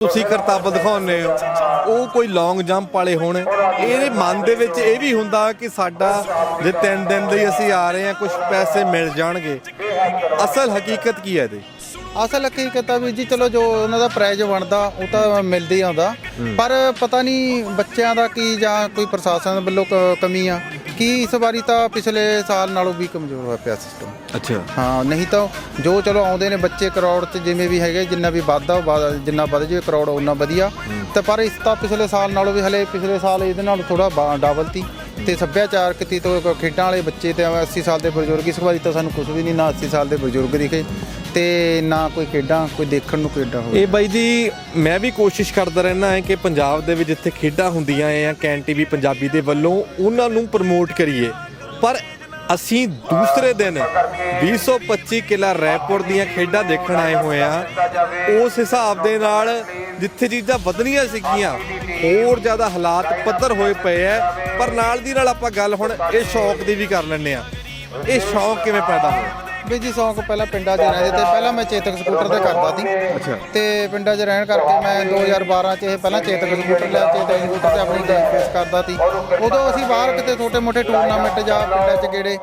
ਤੁਸੀਂ ਕਰਤੱਵ ਦਿਖਾਉਂਦੇ ਹੋ। ਉਹ ਕੋਈ ਲੌਂਗ ਜੰਪ ਵਾਲੇ ਹੋਣ। ਇਹਦੇ ਮਨ ਦੇ ਵਿੱਚ ਇਹ ਵੀ ਹੁੰਦਾ ਕਿ ਸਾਡਾ ਜੇ ਤਿੰਨ ਦਿਨ ਲਈ ਅਸੀਂ ਆ ਰਹੇ ਹਾਂ ਕੁਝ ਪੈਸੇ ਮਿਲ ਜਾਣਗੇ। ਅਸਲ ਹਕੀਕਤ ਕੀ ਹੈ ਇਹਦੀ? ਅਸਲ ਹਕੀਕਤ ਆ ਵੀ ਜੀ ਚਲੋ ਜੋ ਉਹਨਾਂ ਦਾ ਪ੍ਰਾਈਜ਼ ਬਣਦਾ ਉਹ ਤਾਂ ਮਿਲਦੇ ਆਉਂਦਾ। ਪਰ ਪਤਾ ਨਹੀਂ ਬੱਚਿਆਂ ਦਾ ਕੀ ਜਾਂ ਕੋਈ ਪ੍ਰਸ਼ਾਸਨ ਵੱਲੋਂ ਕ- ਕਮੀ ਆ। ਕੀ ਇਸ ਵਾਰੀ ਤਾਂ ਪਿਛਲੇ ਸਾਲ ਨਾਲੋਂ ਵੀ ਕਮਜ਼ੋਰ ਹੋਇਆ ਪਿਆ ਸਿਸਟਮ ਅੱਛਾ। ਹਾਂ ਨਹੀਂ ਤਾਂ ਜੋ ਚਲੋ ਆਉਂਦੇ ਨੇ ਬੱਚੇ ਕਰੋੜ ਚ ਜਿਵੇਂ ਵੀ ਹੈਗੇ ਜਿੰਨਾ ਵੀ ਵੱਧ- ਜਿੰਨਾ ਵੱਧ ਜੇ ਕਰੋੜ ਉਹਨਾਂ ਵਧੀਆ। ਤੇ ਪਰ ਇਸ ਤਾਂ ਪਿਛਲੇ ਸਾਲ ਨਾਲੋਂ ਵੀ ਹਲੇ ਪਿਛਲੇ ਸਾਲ ਇਹਦੇ ਨਾਲ ਥੋੜਾ ਡਬਲ ਤੀ। ਤੇ ਸੱਭਿਆਚਾਰ ਕਿਤੇ ਤੋਂ ਖੇਡਾਂ ਵਾਲੇ ਬੱਚੇ ਤੇ 80 ਸਾਲ ਦੇ ਬਜ਼ੁਰਗ ਇਸ ਵਾਰੀ ਤਾਂ ਸਾਨੂੰ ਕੁਝ ਵੀ ਨਹੀਂ ਨਾ 80 ਸਾਲ ਦੇ ਬਜ਼ੁਰਗ ਦਿਖੇ। ਤੇ ਨਾ ਕੋਈ ਖੇਡਾਂ, ਕੋਈ ਦੇਖਣ ਨੂੰ ਖੇਡਾਂ ਹੋਵੇ। ਇਹ ਬਾਈ ਜੀ, ਮੈਂ ਵੀ ਕੋਸ਼ਿਸ਼ ਕਰਦਾ ਰਹਿਣਾ ਹੈ ਕਿ ਪੰਜਾਬ ਦੇ ਵਿੱਚ ਜਿੱਥੇ ਖੇਡਾਂ ਹੁੰਦੀਆਂ ਆ ਕੈਨ ਟੀਵੀ ਪੰਜਾਬੀ ਦੇ ਵੱਲੋਂ ਉਹਨਾਂ ਨੂੰ ਪ੍ਰਮੋਟ ਕਰੀਏ। ਪਰ ਅਸੀਂ ਦੂਸਰੇ ਦਿਨ 225 ਕਿਲਾ ਰੈਪੁਰ ਦੀਆਂ ਖੇਡਾਂ ਦੇਖਣ ਆਏ ਹੋਏ ਆ ਉਸ ਹਿਸਾਬ ਦੇ ਨਾਲ ਜਿੱਥੇ ਚੀਜ਼ਾਂ ਵਧਣੀਆਂ ਸੀਗੀਆਂ, ਹੋਰ ਜ਼ਿਆਦਾ ਹਾਲਾਤ ਪੱਧਰ ਹੋਏ ਪਏ ਆ ਪਰ ਨਾਲ ਦੀ ਨਾਲ ਆਪਾਂ ਗੱਲ ਹੁਣ ਇਹ ਸ਼ੌਕ ਦੀ ਵੀ ਕਰ ਲੈਂਦੇ ਆ ਇਹ ਸ਼ੌਕ ਕਿਵੇਂ ਪੈਦਾ ਹੋਇਆ? ਵੀ ਜੀ ਸ਼ੌਂਕ ਪਹਿਲਾਂ ਪਿੰਡਾਂ 'ਚ ਰਹਿੰਦੇ ਤੇ ਪਹਿਲਾਂ ਮੈਂ ਚੇਤਕ ਸਕੂਟਰ ਤੇ ਕਰਦਾ ਸੀ ਅੱਛਾ। ਤੇ ਪਿੰਡਾਂ 'ਚ ਰਹਿਣ ਕਰਕੇ ਮੈਂ 2012 'ਚ ਇਹ ਪਹਿਲਾਂ ਚੇਤਕ ਸਕੂਟਰ ਲਿਆ ਚੇਤਕ ਸਕੂਟਰ ਤੇ ਆਪਣੀ ਗੇਮ ਫੇਸ ਕਰਦਾ ਸੀ ਉਦੋਂ ਅਸੀਂ ਬਾਹਰ ਕਿਤੇ ਛੋਟੇ ਮੋਟੇ ਟੂਰਨਾਮੈਂਟ ਜਾਂ ਪਿੰਡਾਂ 'ਚ ਗੇੜੇ